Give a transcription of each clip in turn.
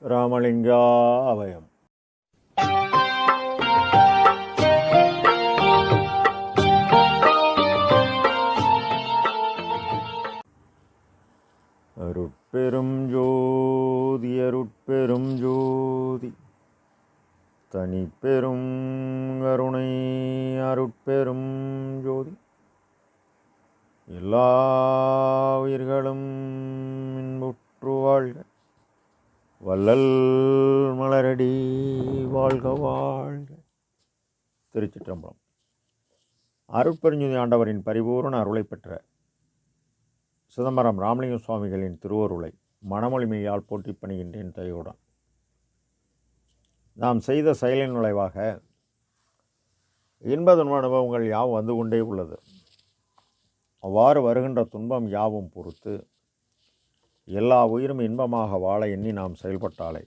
ராமலிங்கா அபயம் அருட்பெரும் ஜோதி அருட்பெரும் ஜோதி. தனிப்பெரும் கருணை அருட்பெரும் ஜோதி. எல்லா உயிர்களும் இன்புற்று வாழ்க. வள்ளல் மலரடி வாழ்க வாழ்க. திருச்சிற்றம்பலம். அருட்பெருஞ்சுதி ஆண்டவரின் பரிபூரண அருளை பெற்ற சிதம்பரம் ராமலிங்க சுவாமிகளின் திருவருளை மனமொழிமையால் போட்டி பணிகின்றேன் தயவுடன் நாம் செய்த செயலின் நுழைவாக இன்ப துன்ப அனுபவங்கள் யாவும் வந்து கொண்டே உள்ளது. அவ்வாறு வருகின்ற துன்பம் யாவும் பொறுத்து எல்லா உயிரும் இன்பமாக வாழ எண்ணி நாம் செயல்பட்டாலே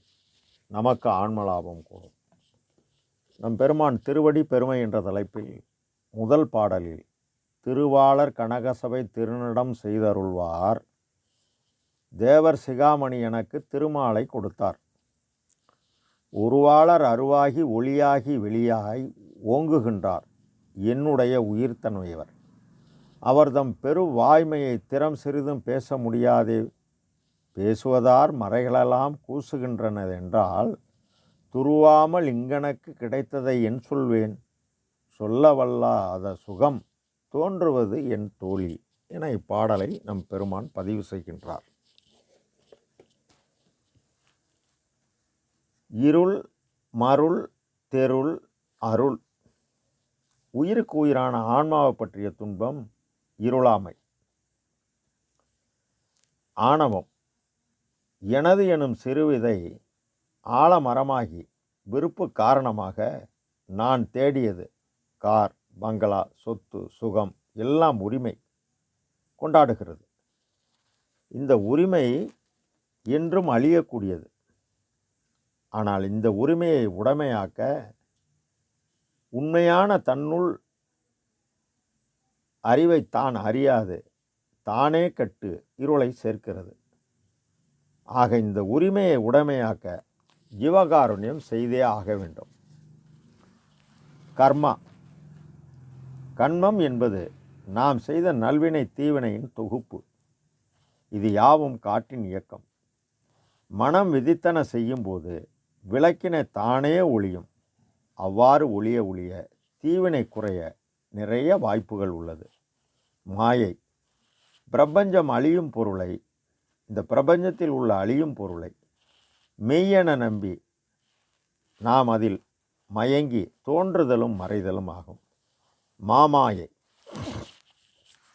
நமக்கு ஆன்மலாபம் கூடும். நம் பெருமான் திருவடி பெருமை என்ற தலைப்பில் முதல் பாடலில் திருவாளர் கனகசபை திருநடம் செய்தருள்வார். தேவர் சிகாமணி எனக்கு திருமாலை கொடுத்தார். உருவாளர் அருவாகி ஒளியாகி வெளியாகி ஓங்குகின்றார். என்னுடைய உயிர்த்தன்மையவர். அவர்தம் பெரு வாய்மையை திறம் சிறிதும் பேச முடியாதே பேசுவதார் மறைகளெல்லாம் கூசுகின்றனதென்றால் துருவாமல் இங்கனக்கு கிடைத்ததை என் சொல்வேன். சொல்ல வல்லாத சுகம் தோன்றுவது என் தோழி என இப்பாடலை நம் பெருமான் பதிவு செய்கின்றார். இருள் மருள் தெருள் அருள். உயிருக்கு உயிரான ஆன்மாவை பற்றிய துன்பம் இருளாமை. ஆணவம். எனது எனும் சிறுவிதை ஆலமரமாகி விருப்பு காரணமாக நான் தேடியது. கார் பங்களா சொத்து சுகம் எல்லாம் உரிமை கொண்டாடுகிறது. இந்த உரிமை என்றும் அழியக்கூடியது. ஆனால் இந்த உரிமையை உடைமையாக்க உண்மையான தன்னுள் அறிவை தான் அறியாது. தானே கட்டு இருளை சேர்க்கிறது. ஆக இந்த உரிமையை உடைமையாக்க ஜீவகாருண்யம் செய்தே ஆக வேண்டும். கர்மா. கண்மம் என்பது நாம் செய்த நல்வினை தீவினையின் தொகுப்பு. இது யாவும் காட்டின் இயக்கம். மனம் விதித்தன செய்யும்போது விளக்கினை தானே ஒளியும். அவ்வாறு ஒளிய ஒளிய தீவினை குறைய நிறைய வாய்ப்புகள் உள்ளது. மாயை. பிரபஞ்சம் அழியும் பொருளை இந்த பிரபஞ்சத்தில் உள்ள அழியும் பொருளை மெய்யென நம்பி நாம் அதில் மயங்கி தோன்றுதலும் மறைதலும் ஆகும். மாமாயை.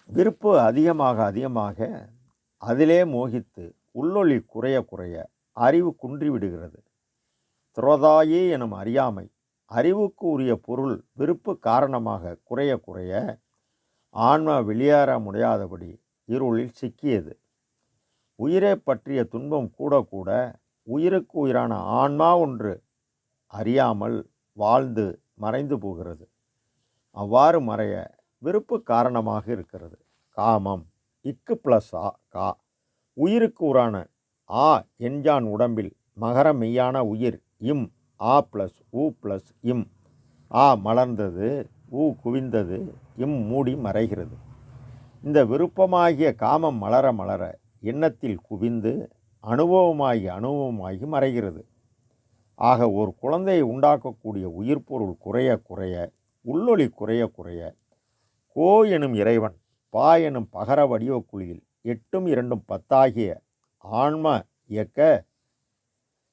விருப்பு அதிகமாக அதிகமாக அதிலே மோகித்து உள்ளொளி குறைய குறைய அறிவு குன்றிவிடுகிறது துரோதாயே எனும் அறியாமை அறிவுக்கு உரிய பொருள் விருப்பு காரணமாக குறைய குறைய ஆன்மா வெளியேற முடியாதபடி இருளில் சிக்கியது. உயிரை பற்றிய துன்பம் கூட கூட உயிருக்கு உயிரான ஆன்மா ஒன்று அறியாமல் வாழ்ந்து மறைந்து போகிறது. அவ்வாறு மறைய விருப்பு காரணமாக இருக்கிறது. காமம் இக்கு ப்ளஸ் ஆ கா. உயிருக்கு உரான ஆ என்ஜான் உடம்பில் மகர மெய்யான உயிர் இம். ஆ ப்ளஸ் ஊ ப்ளஸ் இம். ஆ மலர்ந்தது ஊ குவிந்தது இம் மூடி மறைகிறது. இந்த விருப்பமாகிய காமம் மலர மலர எண்ணத்தில் குவிந்து அனுபவமாகி அனுபவமாகி மறைகிறது. ஆக ஒரு குழந்தையை உண்டாக்கக்கூடிய உயிர் பொருள் குறைய குறைய உள்ளொளி குறைய குறைய கோ எனும் இறைவன் பா எனும் பகர வடிவ குழியில் எட்டும் இரண்டும் பத்தாகிய ஆன்ம இயக்க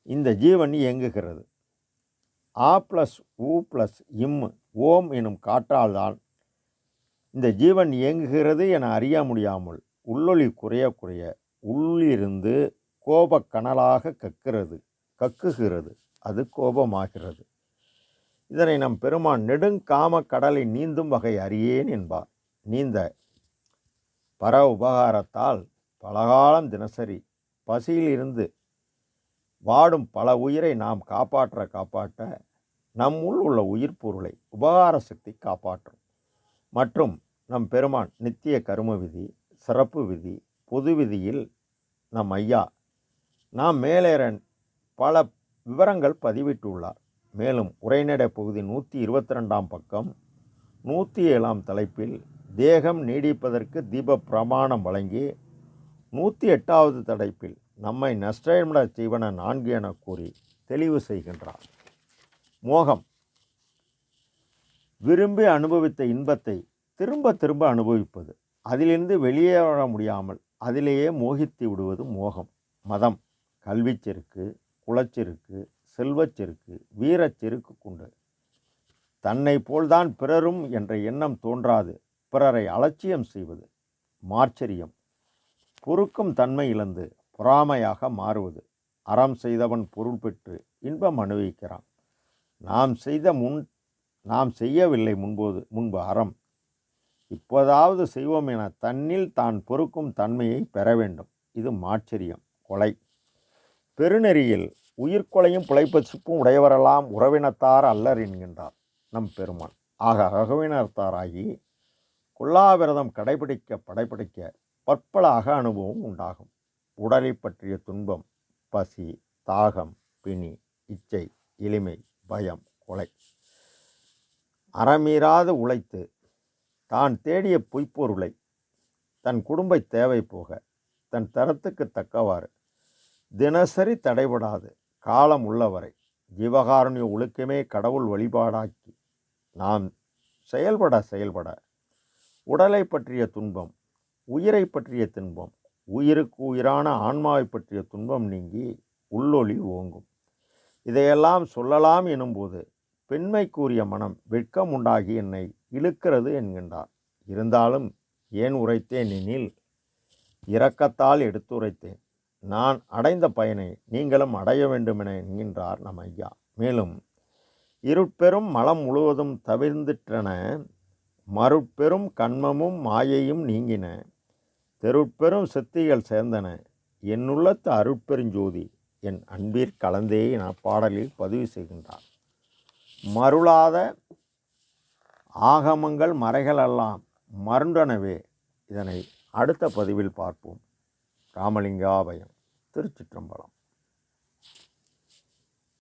இந்த ஜீவன் இயங்குகிறது. ஆ ப்ளஸ் ஊ ப்ளஸ் இம் ஓம் எனும் காற்றால்தான் இந்த ஜீவன் இயங்குகிறது என அறிய முடியாமல் உள்ளொளி குறைய குறைய உள்ளிருந்து கோபக்கனலாக கக்கிறது கக்குகிறது. அது கோபமாகிறது. இதனை நம் பெருமான் நெடுங்காம கடலை நீந்தும் வகை அறியேன் என்பார். நீந்த பர உபகாரத்தால் பலகாலம் தினசரி பசியிலிருந்து வாடும் பல உயிரை நாம் காப்பாற்ற காப்பாற்ற நம்முள் உள்ள உயிர் பொருளை உபகார சக்தி காப்பாற்றும். மற்றும் நம் பெருமான் நித்திய கரும விதி சிறப்பு விதி. பொது விதியில் நம் ஐயா நாம் மேலேறன் பல விவரங்கள் பதிவிட்டுள்ளார். மேலும் உரைநடை பகுதி நூற்றி இருபத்தி ரெண்டாம் பக்கம் நூற்றி ஏழாம் தலைப்பில் தேகம் நீடிப்பதற்கு தீப பிரமாணம் வழங்கி நூற்றி எட்டாவது தலைப்பில் நம்மை நஷ்டமிட செய்வன நான்கு என கூறி தெளிவு செய்கின்றார். மோகம். விரும்பி அனுபவித்த இன்பத்தை திரும்ப திரும்ப அனுபவிப்பது. அதிலிருந்து வெளியே வர முடியாமல் அதிலேயே மோகித்து விடுவது மோகம். மதம் கல்விச்செருக்கு குலச்செருக்கு செல்வச்செருக்கு வீரச்செருக்கு கொண்டு. தன்னை போல்தான் பிறரும் என்ற எண்ணம் தோன்றாது. பிறரை அலட்சியம் செய்வது மார்ச்சரியம். பொறுக்கும் தன்மை இழந்து பொறாமையாக மாறுவது. அறம் செய்தவன் பொருள் பெற்று இன்பம் அனுபவிக்கிறான். நாம் செய்த முன் நாம் செய்யவில்லை முன்போது முன்பு அறம். இப்போதாவது செய்வோம் என தன்னில் தான் பொறுக்கும் தன்மையை பெற வேண்டும். இது மாச்சரியம் கொலை. பெருநெறியில் உயிர்கொலையும் பிழைப்பச்சுப்பும் உடையவரெல்லாம் உறவினத்தார் அல்லர் என்கின்றார் நம் பெருமான். ஆக அகவினத்தாராகி கொல்லாவிரதம் கடைபிடிக்க படைப்பிடிக்க பற்பல அக அனுபவம் உண்டாகும். உடலை பற்றிய துன்பம் பசி தாகம் பிணி இச்சை எளிமை பயம் கொலை. அறமீறாது உழைத்து தான் தேடிய பொய்ப்பொருளை தன் குடும்ப தேவை போக தன் தரத்துக்கு தக்கவாறு தினசரி தடைபடாது காலம் உள்ளவரை ஜீவகாருண்ய ஒழுக்கமே கடவுள் வழிபாடாக்கி நாம் செயல்பட செயல்பட உடலை பற்றிய துன்பம் உயிரை பற்றிய துன்பம் உயிருக்கு உயிரான ஆன்மாவை பற்றிய துன்பம் நீங்கி உள்ளொளி ஓங்கும். இதையெல்லாம் சொல்லலாம் எனும்போது பெண்மை கூறிய மனம் வெட்கம் உண்டாகி என்னை இழுக்கிறது என்கின்றார். இருந்தாலும் ஏன் உரைத்தேன் எனில் இரக்கத்தால் எடுத்துரைத்தேன். நான் அடைந்த பயனை நீங்களும் அடைய வேண்டுமென என்கின்றார் நம் ஐயா மேலும் இருட்பெரும் மலம் முழுவதும் தவிர்ந்திட்டன மறுப்பெரும் கண்மமும் மாயையும் நீங்கின தெருட்பெரும் சித்திகள் சேர்ந்தன என்னுள்ளத்து அருட்பெருஞ்சோதி என் அன்பிற் கலந்தே என பாடலில் பதிவு செய்கின்றார். மருளாத ஆகமங்கள் மறைகளெல்லாம் மருண்டனவே. இதனை அடுத்த பதிவில் பார்ப்போம். ராமலிங்காபயம் திருச்சிற்றம்பலம்.